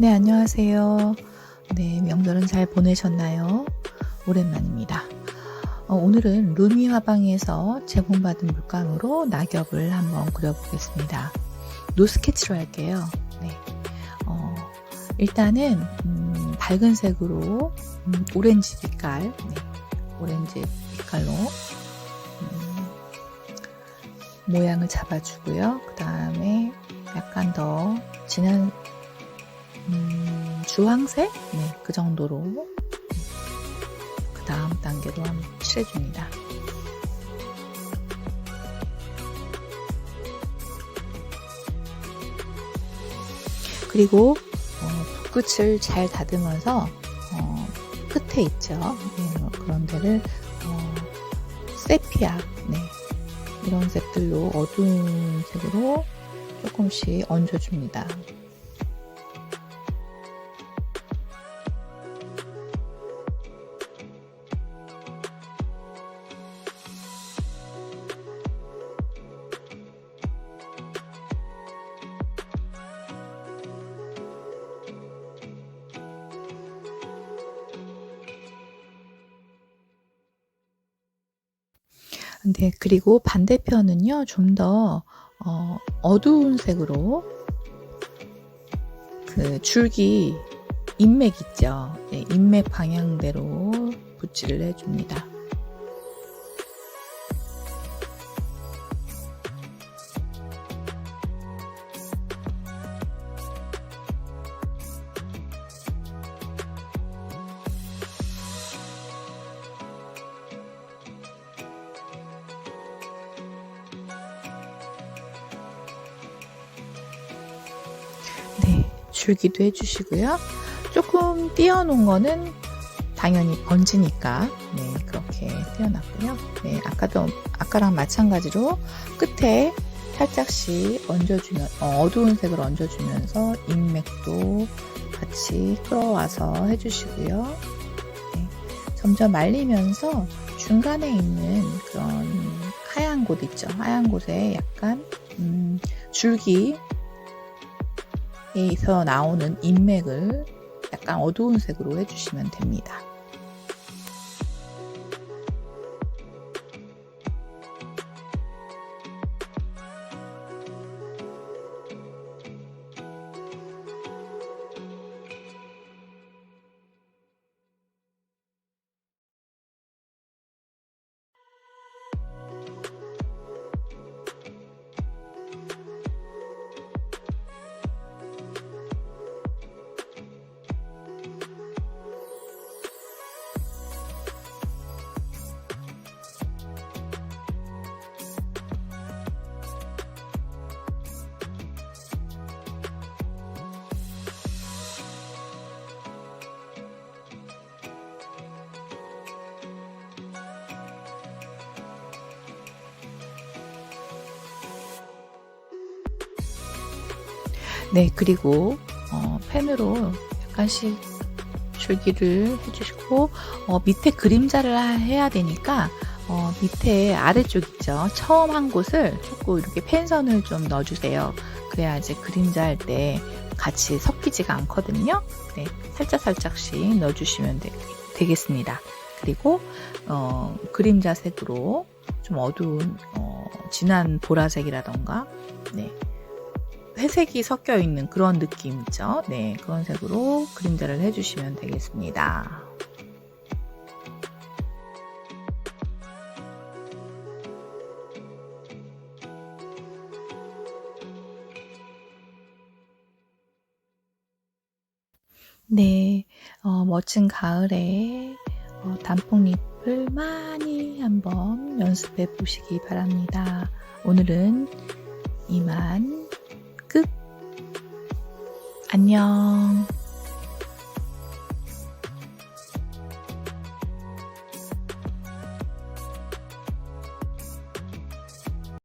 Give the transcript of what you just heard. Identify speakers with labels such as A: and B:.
A: 네, 안녕하세요. 네, 명절은 잘 보내셨나요? 오랜만입니다. 어, 오늘은 루미 화방에서 제공받은 물감으로 낙엽을 한번 그려보겠습니다. 노스케치로 할게요. 네. 어, 일단은 음, 밝은 색으로 음, 오렌지 빛깔, 네, 오렌지 빛깔로 음, 모양을 잡아주고요. 그 다음에 약간 더 진한 음, 주황색? 네, 그 정도로 그 다음 단계로 한번 칠해줍니다. 그리고 어, 붓끝을 잘 다듬어서 어, 끝에 있죠. 네, 그런 데를 어, 세피아 네, 이런 색들로 어두운 색으로 조금씩 얹어줍니다. 네, 그리고 반대편은요, 좀 더 어, 어두운 색으로 그 줄기 인맥 있죠. 네, 인맥 방향대로 붓질을 해줍니다. 줄기도 해주시고요. 조금 띄어놓은 거는 당연히 번지니까 네 그렇게 띄어놨고요. 네 아까도 아까랑 마찬가지로 끝에 살짝씩 얹어주면 어, 어두운 색을 얹어주면서 인맥도 같이 끌어와서 해주시고요. 네, 점점 말리면서 중간에 있는 그런 하얀 곳 있죠. 하얀 곳에 약간 음, 줄기 에서 나오는 인맥을 약간 어두운 색으로 해주시면 됩니다. 네, 그리고 어, 펜으로 약간씩 줄기를 해주시고 어, 밑에 그림자를 해야 되니까 어, 밑에 아래쪽 있죠. 처음 한 곳을 조금 이렇게 펜선을 좀 넣어주세요. 그래야 이제 그림자 할 때 같이 섞이지가 않거든요. 네, 살짝 살짝씩 넣어주시면 되, 되겠습니다. 그리고 어, 그림자 색으로 좀 어두운 어, 진한 보라색이라던가 네, 회색이 섞여 있는 그런 느낌 있죠? 네, 그런 색으로 그림자를 해주시면 되겠습니다. 네, 어, 멋진 가을에 어, 단풍잎을 많이 한번 연습해 보시기 바랍니다. 오늘은 이만 끝. 안녕.